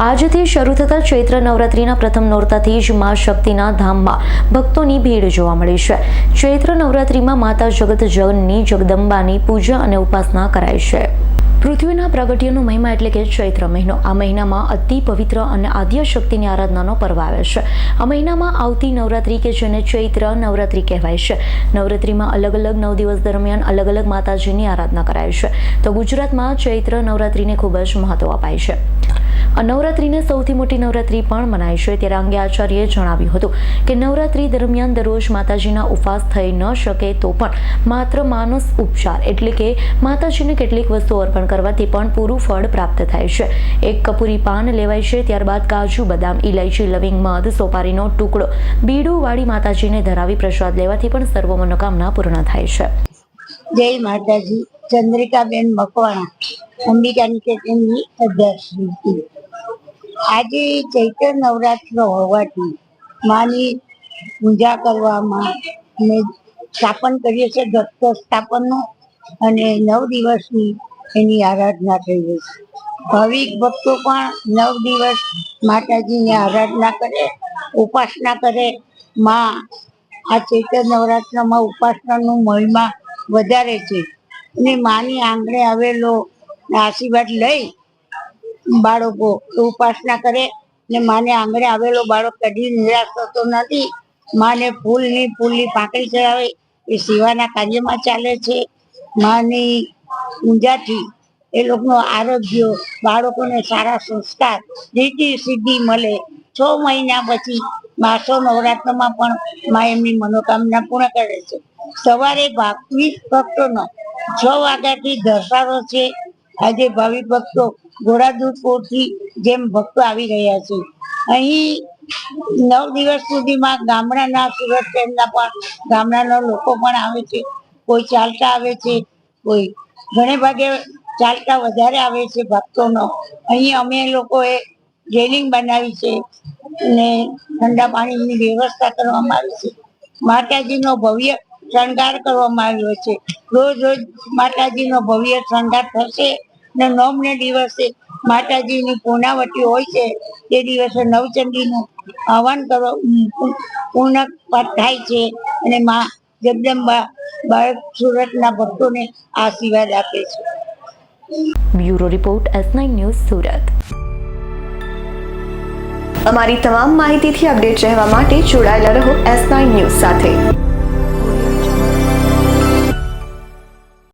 આજથી શરૂ થતા ચૈત્ર નવરાત્રિના પ્રથમ નોરતાથી જ મા શક્તિના ધામમાં ભક્તોની ભીડ જોવા મળી છે. ચૈત્ર નવરાત્રિમાં માતા જગત જનની જગદંબાની પૂજા અને ઉપાસના કરાય છે. પૃથ્વીના પ્રાગટ્યનો મહિમા એટલે કે ચૈત્ર મહિનો. આ મહિનામાં અતિ પવિત્ર અને આદ્ય શક્તિની આરાધનાનો પર્વ આવે છે. આ મહિનામાં આવતી નવરાત્રિ કે જેને ચૈત્ર નવરાત્રિ કહેવાય છે. નવરાત્રિમાં અલગ અલગ નવ દિવસ દરમિયાન અલગ અલગ માતાજીની આરાધના કરાય છે. તો ગુજરાતમાં ચૈત્ર નવરાત્રિને ખૂબ જ મહત્ત્વ અપાય છે. નવરાત્રિને સૌથી મોટી નવરાત્રિ પણ મનાય છે. ત્યારે અંગે આચાર્યએ જણાવ્યું હતું કે નવરાત્રિ દરમિયાન દરરોજ માતાજીના ઉપવાસ થઈ ન શકે તો પણ માત્ર માનસ ઉપચાર એટલે કે માતાજીને કેટલીક વસ્તુ અર્પણ કરવાથી પણ પૂરું ફળ પ્રાપ્ત થાય છે. એક કપૂરી પાન લેવાય છે, ત્યારબાદ કાજુ, બદામ ઇલાયચી લવિંગ મધ, સોપારીનો ટુકડો, બીડું વાળી માતાજીને ધરાવી પ્રસાદ લેવાથી પણ સર્વ મનોકામના પૂર્ણ થાય છે. જય માતાજી. ચંદ્રિકાબેન મકવાણા, અંબિકા નિકેતનની અધ્યક્ષ. આજે ચૈત્ર નવરાત્ર હોવાથી માની પૂજા કરવામાં ને સ્થાપન કરીએ છીએ દત્ત સ્થાપનનું, અને નવ દિવસની એની આરાધના થઈ છે ભાવિક ભક્તો પણ નવ દિવસ માતાજીની આરાધના કરે, ઉપાસના કરે. માં આ ચૈત્ર નવરાત્રમાં ઉપાસનાનું મહિમા વધારે છે. અને માની આંગણે આવેલો આશીર્વાદ લઈ બાળકો ઉપાસના કરે ને માને આંગણે આવેલો બાળક કદી નિરાશ થતો નથી. માને ફૂલની ફૂલની પાંખડી ચડાવે, એ સેવાના કાર્યમાં ચાલે છે. માની ઊંઝાથી એ લોકોનું આરોગ્ય, બાળકોને સારા સંસ્કાર રીતિ સિદ્ધિ મળે. છ મહિના પછી માસો નવરાત્રમાં પણ મા એમની મનોકામના પૂર્ણ કરે છે. સવારે ભાવિક ભક્તોનો છ વાગ્યાથી ધસારો છે. આજે ભાવિક ભક્તો ઘોડાદૂરપુરથી જેમ ભક્તો આવી રહ્યા છે. અહીં નવ દિવસ સુધીમાં ગામડાના સુરત શહેરના પણ, ગામડાના લોકો પણ આવે છે. કોઈ ચાલતા આવે છે, કોઈ ઘણે ભાગે ચાલતા વધારે આવે છે ભક્તોનો. અહીં અમે લોકોએ રેલિંગ બનાવી છે અને ઠંડા પાણીની વ્યવસ્થા કરવામાં આવી છે. માતાજીનો ભવ્ય શણગાર કરવામાં આવ્યો છે. રોજ રોજ માતાજીનો ભવ્ય શણગાર થશે. ને નોમને દિવસે માતાજીની પૂર્ણાવટી હોય છે તે દિવસે નવચંડીનું આહવાન કરવા પૂર્ણ પાઠ થાય છે અને માં જગદંબા બાળક સુરતના ભક્તોને આશીર્વાદ આપે છે. Bureau report S nine news Surat. અમારી તમામ માહિતીથી અપડેટ રહેવા માટે જોડાયેલા રહો એસ નાઇન ન્યૂઝ સાથે.